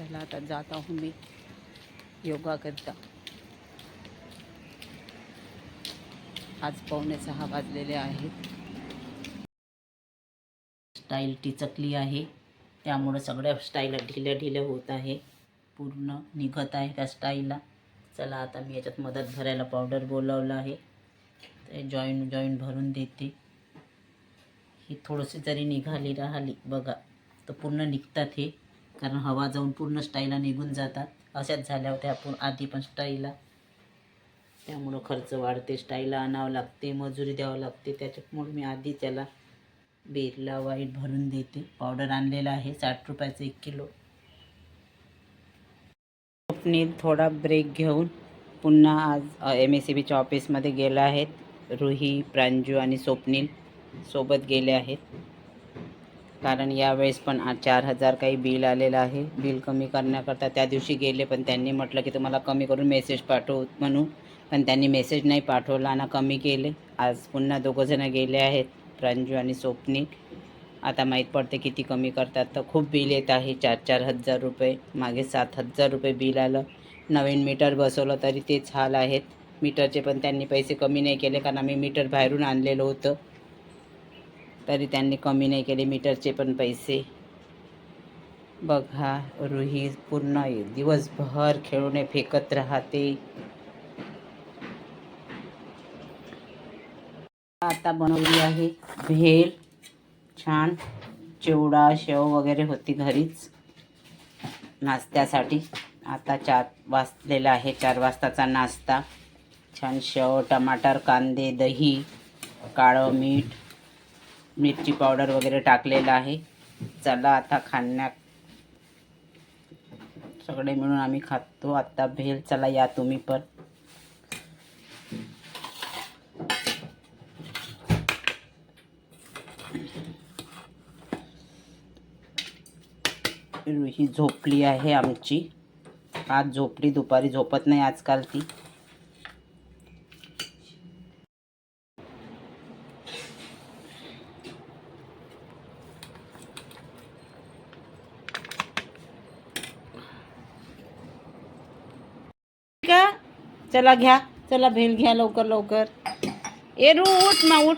चला आता जात आहो मी योगा करता। आज पावणे सहा वाजलेले आहेत. स्टाईल टिचकली आहे. त्यामुळं सगळ्या स्टाईला ढिल्या ढिल्या होत आहे. पूर्ण निघत आहे त्या स्टाईलला चला आता मी याच्यात मदत भरायला पावडर बोलावलं आहे. ते जॉईन जॉईन भरून देते. ही थोडीशी जरी निघाली राहिली बघा. तर पूर्ण निघतात हे. कारण हवा जाऊन पूर्ण स्टाईला निघून जातात. अशाच झाल्या होत्या आपण आधी पण स्टाईला त्यामुळं खर्च वाढते स्टाईला आणावं लागते मजुरी द्यावं लागते. त्याच्यामुळे मी आधी त्याला बेरला वाईट भरून देते. पावडर आणलेला आहे साठ रुपयाचं एक किलो. स्वप्नील थोडा ब्रेक घेऊन पुन्हा आज एम एस सी बीच्या ऑफिसमध्ये गेला आहेत रुही प्रांजू आणि स्वप्नील सोबत गेले आहेत. कारण यावेळेस पण चार हजार काही बिल आलेलं आहे. बिल कमी करण्याकरता त्या दिवशी गेले पण त्यांनी म्हटलं की तुम्हाला कमी करून मेसेज पाठवू म्हणून. पण त्यांनी मेसेज नाही पाठवला ना कमी केले. आज पुन्हा दोघंजणं गेले आहेत प्रांजू आणि स्वप्नी आता माहीत पडते किती कमी करतात. तर खूप बिल येत आहे चार चार हजार रुपये मागे सात हजार रुपये बिल आलं. नवीन मीटर बसवलं तरी तेच हाल आहेत. मीटरचे पण त्यांनी पैसे कमी नाही केले कारण आम्ही मीटर बाहेरून आणलेलं होतं. तरी त्यांनी कमी नाही केले मीटरचे पण पैसे. बघा रुही पूर्ण दिवसभर खेळूने फेकत राहते. आता बनवली आहे भेल. छान. चिवडा शेव वगैरे होती घरीच. नाश्त्यासाठी. आता चार वाजलेला आहे चार वाजताचा नाश्ता. छान शेव टमाटर कांदे दही काळं मीठ. मिरची पावडर वगैरे टाकलेलं आहे. चला आता खाण्यात सगळे मिळून आम्ही खातो. आता भेल चला या तुम्ही पण. ही झोपली आहे आमची. आज झोपली दुपारी झोपत नाही आजकाल ती का चला घ्या चला भेल घ्या लवकर लवकर. ए रू उठ ना उठ